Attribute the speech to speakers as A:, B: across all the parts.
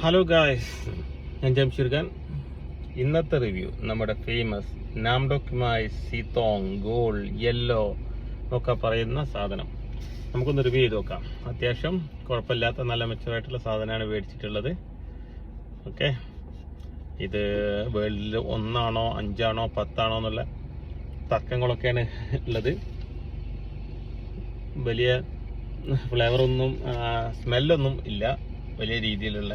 A: Hello guys ഞാൻ ജംഷീർ ഖാൻ. ഇന്നത്തെ review നമ്മുടെ ഫേമസ് നാംഡോക്കുമായി സീതോങ് ഗോൾഡ് യെല്ലോ ഒക്കെ പറയുന്ന സാധനം. നമുക്കൊന്ന് റിവ്യൂ ചെയ്ത് നോക്കാം. അത്യാവശ്യം കുഴപ്പമില്ലാത്ത നല്ല മെച്ചമായിട്ടുള്ള സാധനമാണ് മേടിച്ചിട്ടുള്ളത്. ഓക്കെ ഇത് വേൾഡിൽ ഒന്നാണോ അഞ്ചാണോ പത്താണോ എന്നുള്ള തർക്കങ്ങളൊക്കെയാണ് ഉള്ളത്. വലിയ ഫ്ലേവറൊന്നും സ്മെല്ലൊന്നും ഇല്ല. വലിയ രീതിയിലുള്ള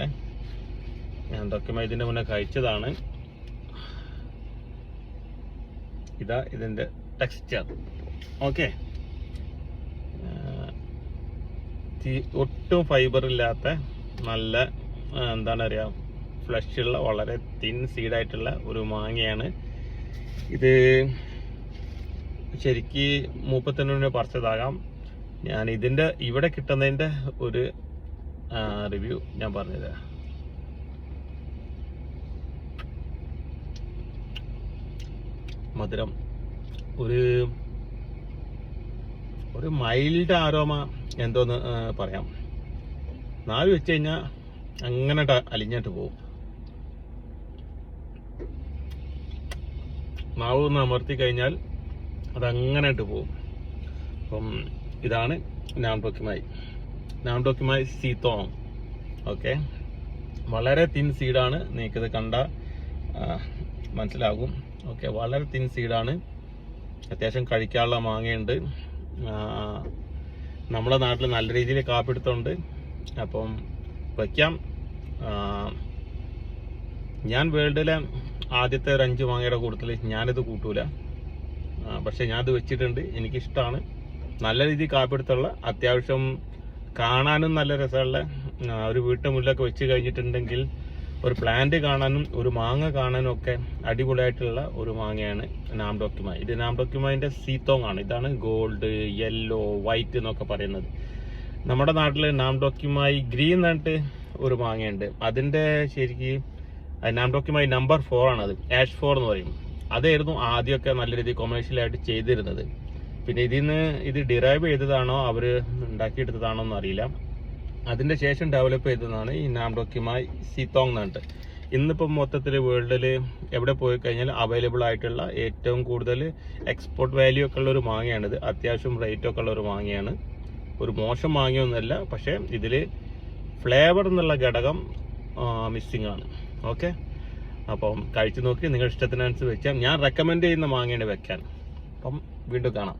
A: ഞാൻ ഡോക്യുമെന്റ് ഇതിന്റെ മുന്നേ കഴിച്ചതാണ്. ഇതാ ഇതിന്റെ ടെക്സ്ചർ ഓക്കെ ഒട്ടും ഫൈബർ ഇല്ലാത്ത നല്ല എന്താണ് പറയുക ഫ്ലഷ് ഉള്ള വളരെ തിൻ സീഡായിട്ടുള്ള ഒരു മാങ്ങയാണ്. ഇത് ശരിക്ക് മുപ്പത്തൊന്നിന് പറിച്ചതാകാം. ഞാൻ ഇതിന്റെ ഇവിടെ കിട്ടുന്നതിന്റെ ഒരു റിവ്യൂ ഞാൻ പറഞ്ഞുതരാം. മധുരം. ഒരു ഒരു മൈൽഡ് ആരോമ എന്തോന്ന് പറയാം. നാല് വെച്ച് കഴിഞ്ഞാൽ അങ്ങനെ അലിഞ്ഞിട്ട് പോകും നാവ് ഒന്ന് അമർത്തി കഴിഞ്ഞാൽ അതങ്ങനെ ഇട്ട് പോകും അപ്പം ഇതാണ് നാം ടോക്കിമായി നാം ടോക്കിമായി സീത്തോങ് ഓക്കെ. വളരെ തിൻ സീഡാണ് നിങ്ങൾക്കിത് കണ്ട മനസ്സിലാകും. ഓക്കെ വളരെ തിൻ സീഡാണ് അത്യാവശ്യം കഴിക്കാനുള്ള മാങ്ങയുണ്ട്. നമ്മുടെ നാട്ടിൽ നല്ല രീതിയിൽ കാപ്പിടുത്തുണ്ട്. അപ്പം വയ്ക്കാം ഞാൻ വേൾഡിലെ ആദ്യത്തെ ഒരു അഞ്ച് മാങ്ങയുടെ കൂട്ടത്തിൽ ഞാനിത് കൂട്ടൂല. പക്ഷെ ഞാനത് വെച്ചിട്ടുണ്ട്. എനിക്കിഷ്ടമാണ് നല്ല രീതിയിൽ കാപ്പിടുത്തുള്ള അത്യാവശ്യം കാണാനും നല്ല രസമുള്ള ഒരു വീട്ടു മുല്ലൊക്കെ വെച്ച് കഴിഞ്ഞിട്ടുണ്ടെങ്കിൽ ഒരു പ്ലാന്റ് കാണാനും ഒരു മാങ്ങ കാണാനും ഒക്കെ അടിപൊളിയായിട്ടുള്ള ഒരു മാങ്ങയാണ് നാം ഡോക്യുമായി ഇത് നാംഡോക്യുമൈന്റെ സീത്തോങ് ആണ്. ഇതാണ് ഗോൾഡ് യെല്ലോ വൈറ്റ് എന്നൊക്കെ പറയുന്നത്. നമ്മുടെ നാട്ടിൽ നാംഡോക്യുമായി ഗ്രീൻ എന്നിട്ട് ഒരു മാങ്ങയുണ്ട്. അതിന്റെ ശരിക്ക് നാംഡോക്യുമായി നമ്പർ ഫോർ ആണ് അത്. ആഷ് ഫോർ എന്ന് പറയും. അതായിരുന്നു ആദ്യമൊക്കെ നല്ല രീതിയിൽ കൊമേഴ്ഷ്യലായിട്ട് ചെയ്തിരുന്നത്. പിന്നെ ഇതിൽ നിന്ന് ഇത് ഡിറൈവ് ചെയ്തതാണോ അവർ ഉണ്ടാക്കിയെടുത്തതാണോ എന്ന് അതിന്റെ ശേഷം ഡെവലപ്പ് ചെയ്തതാണ് ഈ നാംഡോക്യുമായി സീത്തോങ് എന്നിട്ട് ഇന്നിപ്പം മൊത്തത്തിൽ വേൾഡിൽ എവിടെ പോയി കഴിഞ്ഞാൽ അവൈലബിൾ ആയിട്ടുള്ള ഏറ്റവും കൂടുതൽ എക്സ്പോർട്ട് വാല്യൂ ഒക്കെ ഉള്ള ഒരു മാങ്ങയാണിത്. അത്യാവശ്യം റേറ്റ് ഒക്കെ ഉള്ള ഒരു മാങ്ങയാണ്. ഒരു മോശം മാങ്ങയൊന്നുമല്ല പക്ഷേ ഇതിൽ ഫ്ലേവർ എന്നുള്ള ഘടകം മിസ്സിംഗ് ആണ്. ഓക്കെ അപ്പം കഴിച്ചു നോക്കി നിങ്ങളുടെ ഇഷ്ടത്തിനനുസരിച്ച് വെച്ചാൽ ഞാൻ റെക്കമെൻഡ് ചെയ്യുന്ന മാങ്ങയാണ് വെക്കാൻ. അപ്പം വീണ്ടും കാണാം.